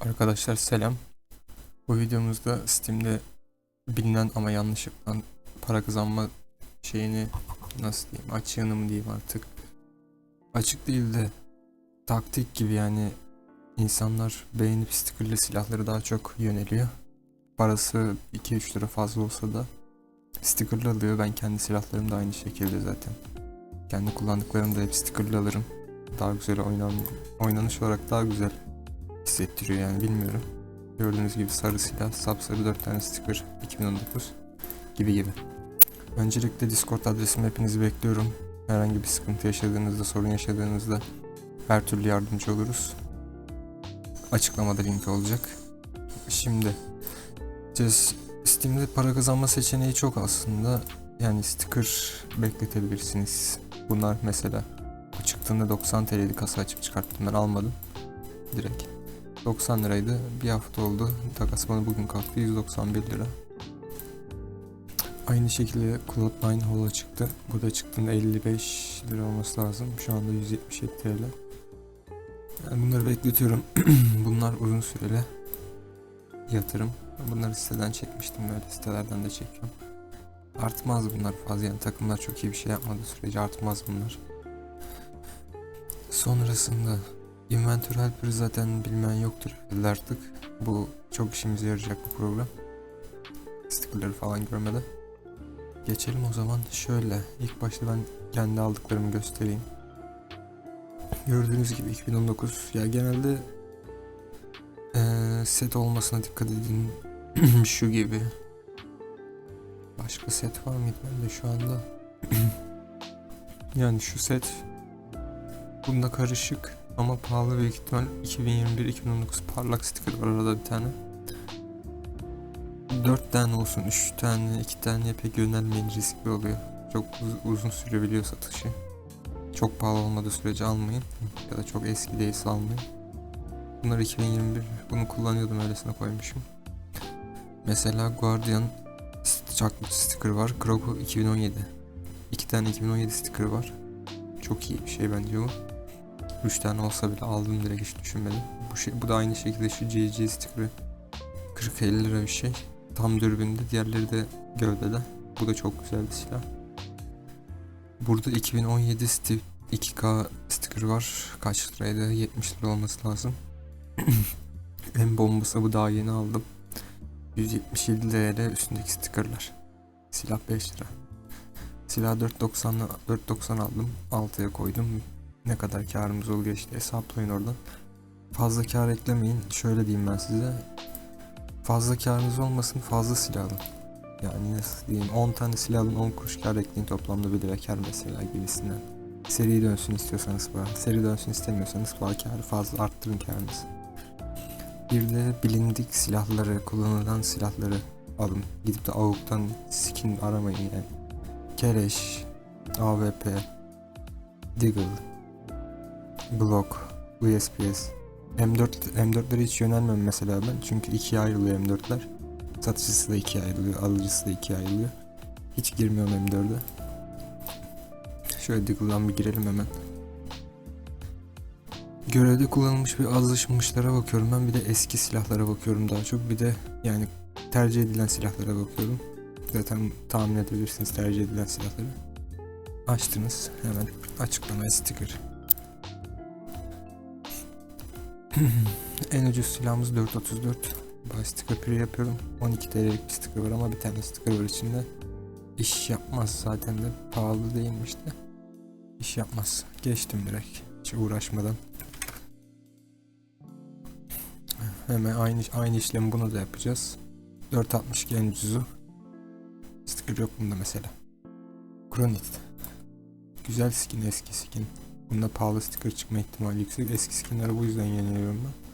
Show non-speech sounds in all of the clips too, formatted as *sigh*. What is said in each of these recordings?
Arkadaşlar selam. Bu videomuzda Steam'de bilinen ama yanlış yapılan para kazanma şeyini nasıl diyeyim açığını mı diyeyim artık. Açık değil de taktik gibi yani insanlar beğenip stickerlı silahları daha çok yöneliyor. Parası 2-3 lira fazla olsa da stickerlı alıyor. Ben kendi silahlarım da aynı şekilde zaten. Kendi kullandıklarımı da hep stickerlı alırım. Daha güzel oynan oynanış olarak daha güzel hissettiriyor yani bilmiyorum. Gördüğünüz gibi sarı silah, sapsarı 4 tane sticker 2019 gibi gibi. Öncelikle Discord adresimi hepinizi bekliyorum. Herhangi bir sıkıntı yaşadığınızda, sorun yaşadığınızda her türlü yardımcı oluruz. Açıklamada link olacak. Şimdi Steam'de para kazanma seçeneği çok aslında. Yani sticker bekletebilirsiniz. Bunlar mesela çıktığında 90 TL'li kasa açıp çıkarttım ben almadım. Direkt. 90 liraydı. Bir hafta oldu. Takas bana bugün kalktı. 191 lira. Aynı şekilde Cloud9 Hall'a çıktı. Bu da çıktığında 55 lira olması lazım. Şu anda 177 TL. Yani bunları bekletiyorum. *clears throat* Bunlar uzun süreli yatırım. Bunları siteden çekmiştim böyle sitelerden de çekiyorum. Artmaz bunlar fazla yani takımlar çok iyi bir şey yapmadığı sürece artmaz bunlar. Sonrasında Inventor Helper zaten bilmeyen yoktur artık. Bu çok işimize yarayacak bu program. Stickerları falan görmeden. Geçelim o zaman şöyle. İlk başta ben kendi aldıklarımı göstereyim. Gördüğünüz gibi 2019 ya genelde eee, set olmasına dikkat edin. *clears throat* Şu gibi. Başka set var mıydı bende şu anda? *clears throat* yani şu set Bunda karışık ama pahalı büyük ihtimal 2021-2019 parlak sticker var arada bir tane. 4 tane olsun, 3 tane, 2 tane pek yönelmeyin riskli oluyor. Çok uz- uzun sürebiliyor satışı. Çok pahalı olmadığı sürece almayın ya da çok eski değilse almayın. Bunlar 2021, bunu kullanıyordum öylesine koymuşum. Mesela Guardian chocolate sticker var, Kroku 2017. 2 tane 2017 sticker var. Çok iyi bir şey bence bu. 3 tane olsa bile aldım direkt hiç düşünmedim. Bu, şey, bu da aynı şekilde şu GG sticker'ı 40-50 lira bir şey. Tam dürbünde diğerleri de gövdede. Bu da çok güzel bir silah. Burada 2017 Steve 2K sticker var. Kaç liraydı? 70 lira olması lazım. *clears throat* en bombası bu daha yeni aldım. 177 TL üstündeki stickerlar. Silah 5 lira. Silah 4.90'la 4.90 aldım. 6'ya koydum ne kadar karımız oluyor işte hesaplayın oradan. Fazla kar eklemeyin. Şöyle diyeyim ben size. Fazla karınız olmasın fazla silah alın. Yani nasıl diyeyim 10 tane silah alın 10 kuruş kar ekleyin toplamda 1 lira kar mesela gibisinden. Seri dönsün istiyorsanız falan. Seri dönsün istemiyorsanız falan karı fazla arttırın karınızı. Bir de bilindik silahları, kullanılan silahları alın. Gidip de AUK'tan skin aramayın yani. Keleş, AWP, Deagle, Glock, USPS. M4 M4'lere hiç yönelmem mesela ben. Çünkü ikiye ayrılıyor M4'ler. Satıcısı da ikiye ayrılıyor, alıcısı da ikiye ayrılıyor. Hiç girmiyorum M4'e. Şöyle Deagle'dan bir girelim hemen. Görevde kullanılmış ve azlaşılmışlara bakıyorum ben. Bir de eski silahlara bakıyorum daha çok. Bir de yani tercih edilen silahlara bakıyorum. Zaten tahmin edebilirsiniz tercih edilen silahları. Açtınız. Hemen açıklamaya sticker. *laughs* en ucuz silahımız 434. Buy sticker yapıyorum. 12 TL'lik bir sticker var ama bir tane sticker var içinde. İş yapmaz zaten de pahalı değilmiş de. İş yapmaz. Geçtim direkt. Hiç uğraşmadan. Hemen aynı aynı işlemi bunu da yapacağız. 462 en ucuzu. Sticker yok bunda mesela. Kronit. Güzel skin eski skin. Bunda pahalı sticker çıkma ihtimali yüksek. Eski skinleri bu yüzden yeniliyorum ben.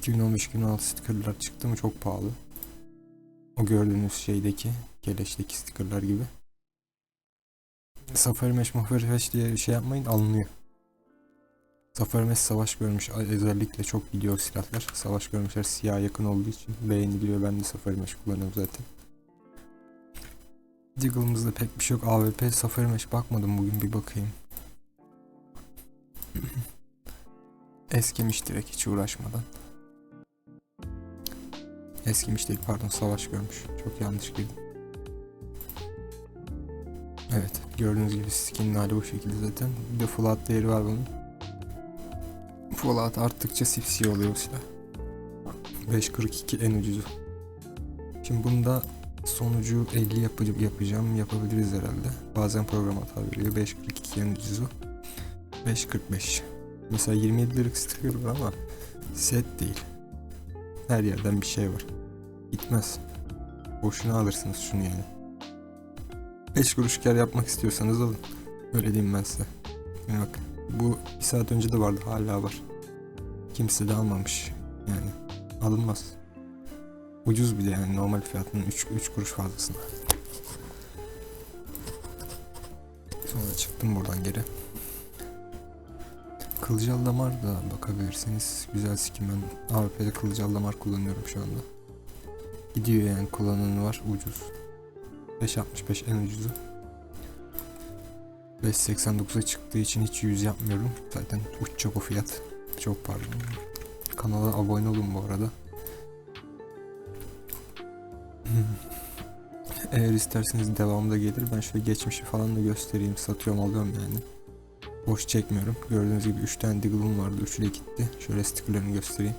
2015-2016 stickerlar çıktı mı çok pahalı. O gördüğünüz şeydeki, keleşteki stickerlar gibi. Safari Mesh, Mafari Mesh diye şey yapmayın alınıyor. Safari Mesh savaş görmüş özellikle çok gidiyor silahlar. Savaş görmüşler siyah yakın olduğu için beğeniliyor. Ben de Safari Mesh kullanıyorum zaten. Deagle'ımızda pek bir şey yok. AWP Safari Mesh bakmadım bugün bir bakayım. *coughs* Eskimiş direkt hiç uğraşmadan. Eskimiş değil pardon savaş görmüş. Çok yanlış girdim. Evet gördüğünüz gibi skin'in hali bu şekilde zaten. Bir de full out değeri var bunun. Full out arttıkça sipsiyah oluyor silah. 5.42 en ucuzu. Şimdi bunda sonucu 50 yapıcı yapacağım. Yapabiliriz herhalde. Bazen program hata veriyor. 5.42 en ucuzu. 5.45. Mesela 27 liralık sticker var ama set değil. Her yerden bir şey var. Gitmez. Boşuna alırsınız şunu yani. 5 kuruş kar yapmak istiyorsanız alın. Öyle diyeyim ben size. Yani bak bu bir saat önce de vardı hala var. Kimse de almamış. Yani alınmaz. Ucuz bir de yani normal fiyatının 3, 3 kuruş fazlasına. Sonra çıktım buradan geri. Kılıcal damar da bakabilirsiniz. Güzel skin ben AWP'de kılıcal damar kullanıyorum şu anda. Gidiyor yani kullananı var ucuz. 5.65 en ucuzu. 5.89'a çıktığı için hiç 100 yapmıyorum. Zaten uçacak o fiyat. Çok pardon. Kanala abone olun bu arada. *laughs* Eğer isterseniz devamda gelir. Ben şöyle geçmişi falan da göstereyim. Satıyorum alıyorum yani. Boş çekmiyorum. Gördüğünüz gibi 3 tane Diggle'ım vardı. 3'ü de gitti. Şöyle stickerlarını göstereyim.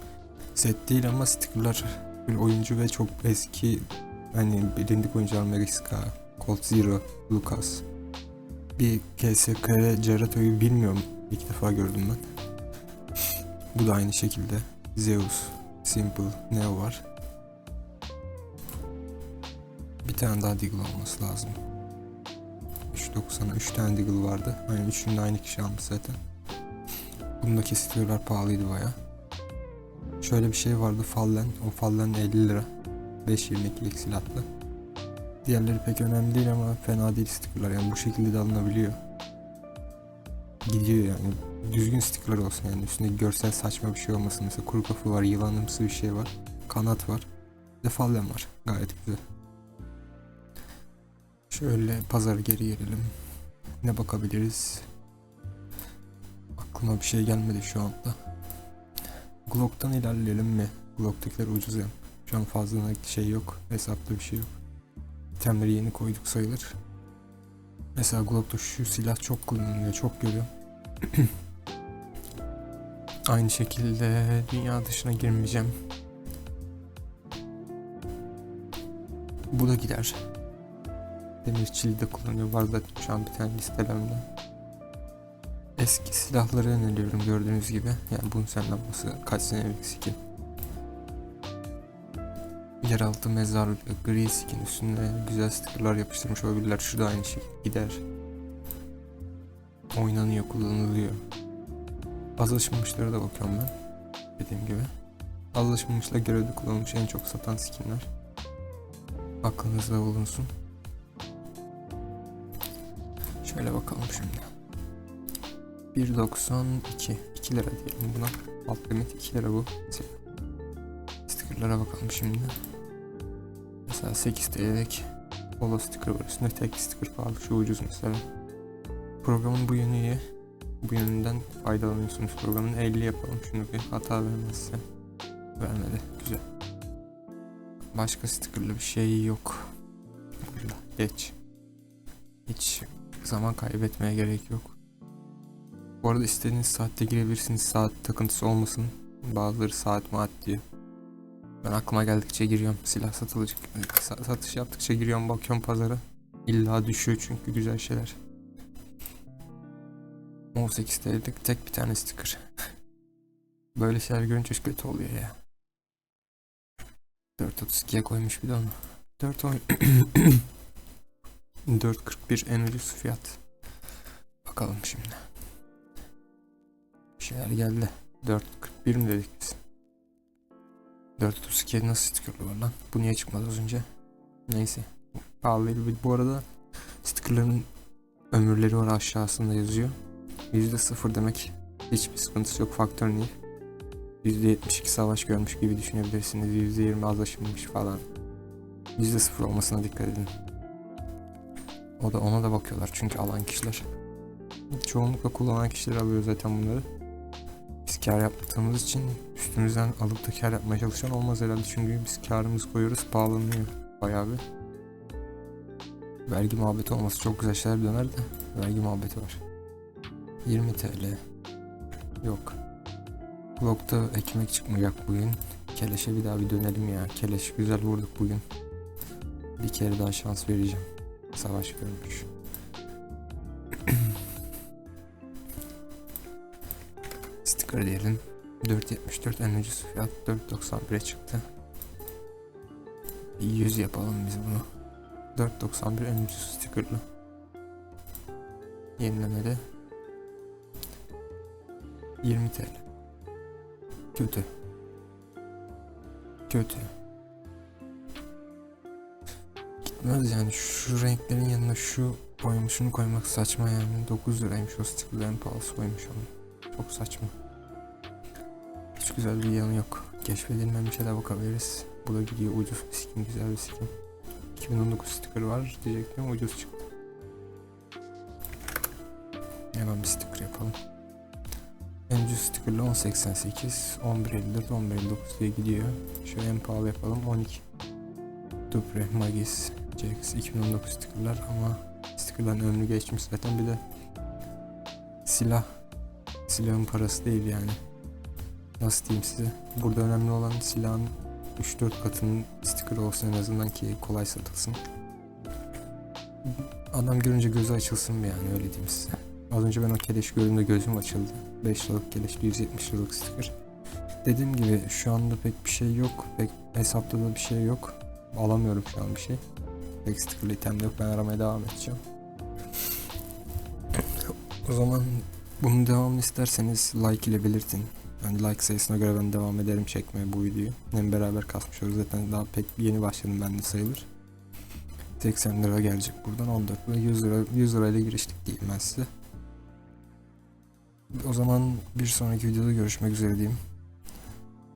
Set değil ama stickerlar bir oyuncu ve çok eski hani bilindik oyuncular Mexica, Colt Zero, Lucas. Bir KSKR Cerato'yu bilmiyorum. İlk defa gördüm ben. *laughs* Bu da aynı şekilde. Zeus, Simple, Neo var. Bir tane daha Deagle olması lazım. 3.90'a 3 tane Deagle vardı. Aynı üçünü de aynı kişi almış zaten. Bundaki stikerler pahalıydı baya. Şöyle bir şey vardı Fallen. O Fallen 50 lira. 5.22'lik silahlı. Diğerleri pek önemli değil ama fena değil stikerler. Yani bu şekilde de alınabiliyor. Gidiyor yani. Düzgün stikerler olsun yani. Üstünde görsel saçma bir şey olmasın. Mesela kuru kafa var, yılanımsı bir şey var. Kanat var. Bir de Fallen var. Gayet güzel. Şöyle pazara geri gelelim. Ne bakabiliriz? Aklıma bir şey gelmedi şu anda. Glock'tan ilerleyelim mi? Glock'takiler ucuz ya. Şu an fazla şey yok. Hesapta bir şey yok. İtemleri yeni koyduk sayılır. Mesela Glock'ta şu silah çok kullanılıyor. Çok görüyorum. *clears throat* Aynı şekilde dünya dışına girmeyeceğim. Bu da gider. Demirçili de kullanıyor. Var zaten şu an bir tane listelerimde. Eski silahları öneriyorum gördüğünüz gibi. Yani bunun sen lambası kaç senelik skin. Yeraltı mezarlık, gri skin üstünde güzel stickerlar yapıştırmış olabilirler. Şu da aynı şey gider. Oynanıyor, kullanılıyor. Az alışmamışlara da bakıyorum ben. Dediğim gibi. Az alışmamışla görevde kullanılmış en çok satan skinler. Aklınızda bulunsun. Şöyle bakalım şimdi. 1.92 2 lira diyelim buna. Alt limit 2 lira bu. Stickerlara bakalım şimdi. Mesela 8 TL'lik polo sticker var. Üstünde tek sticker pahalı. Şu ucuz mesela. Programın bu yönü iyi. Bu yönünden faydalanıyorsunuz. Programın 50 yapalım. Şunu bir hata vermezse. Vermedi. Güzel. Başka stickerlı bir şey yok. Burada. Geç. Zaman kaybetmeye gerek yok. Bu arada istediğiniz saatte girebilirsiniz. Saat takıntısı olmasın. Bazıları saat maat diyor. Ben aklıma geldikçe giriyorum. Silah satılacak. sa- Satış yaptıkça giriyorum bakıyorum pazara. İlla düşüyor çünkü güzel şeyler. 18 TL'lik tek bir tane sticker. *laughs* Böyle şeyler görünce kötü oluyor ya. 4.32'ye koymuş bir de onu. 4 oy *clears throat* 4.41 en ucuz fiyat. Bakalım şimdi. Bir şeyler geldi. 4.41 mi dedik biz? 432'ye nasıl stickerlı var lan? Bu niye çıkmadı az önce? Neyse. Pahalıydı. Bu arada stickerların ömürleri var aşağısında yazıyor. %0 demek hiçbir sıkıntısı yok. Faktör değil. %72 savaş görmüş gibi düşünebilirsiniz. %20 az aşınmış falan. %0 olmasına dikkat edin. O da ona da bakıyorlar çünkü alan kişiler. Çoğunlukla kullanan kişiler alıyor zaten bunları. Biz kar yaptığımız için üstümüzden alıp da kar yapmaya çalışan olmaz herhalde çünkü biz karımızı koyuyoruz pahalanıyor bayağı bir. Vergi muhabbeti olması çok güzel şeyler döner de vergi muhabbeti var. 20 TL. Yok. Vlog'da ekmek çıkmayacak bugün. Keleş'e bir daha bir dönelim ya. Keleş güzel vurduk bugün. Bir kere daha şans vereceğim. Savaş görmüş. *clears throat* Sticker diyelim. 4.74 en ucuz fiyat 4.91'e çıktı. 100 yapalım biz bunu. 4.91 en ucuz stickerlı. Yenilemeli. 20 TL. Kötü. Kötü. Gitmez yani şu renklerin yanına şu koymuşunu koymak saçma yani 9 liraymış o stickerlerin pahalısı koymuş onu. Çok saçma. Hiç güzel bir yanı yok. Keşfedilmemişe de bakabiliriz. Bu da gidiyor ucuz bir skin güzel bir skin. 2019 sticker var diyecektim ucuz çıktı. Hemen bir sticker yapalım. En ucuz stickerla 10.88, 11.54, 11.59 diye gidiyor. Şöyle en pahalı yapalım 12. Dupre, Magis, Jax 2019 stickerlar ama stickerların ömrü geçmiş zaten bir de silah silahın parası değil yani. Nasıl diyeyim size? Burada önemli olan silahın 3-4 katının sticker olsun en azından ki kolay satılsın. Adam görünce gözü açılsın bir yani öyle diyeyim size. Az önce ben o keleş gördüğümde gözüm açıldı. 5 liralık keleş 170 liralık sticker. Dediğim gibi şu anda pek bir şey yok. Pek hesapta da bir şey yok. Alamıyorum şu an bir şey. Pek stickerlı item yok. Ben aramaya devam edeceğim. o zaman bunun devamını isterseniz like ile belirtin. Yani like sayısına göre ben devam ederim çekmeye bu videoyu. Hem beraber kasmış oluruz zaten daha pek yeni başladım ben de sayılır. 80 lira gelecek buradan 14 lira 100 lira 100 lirayla giriştik diyeyim ben size. O zaman bir sonraki videoda görüşmek üzere diyeyim.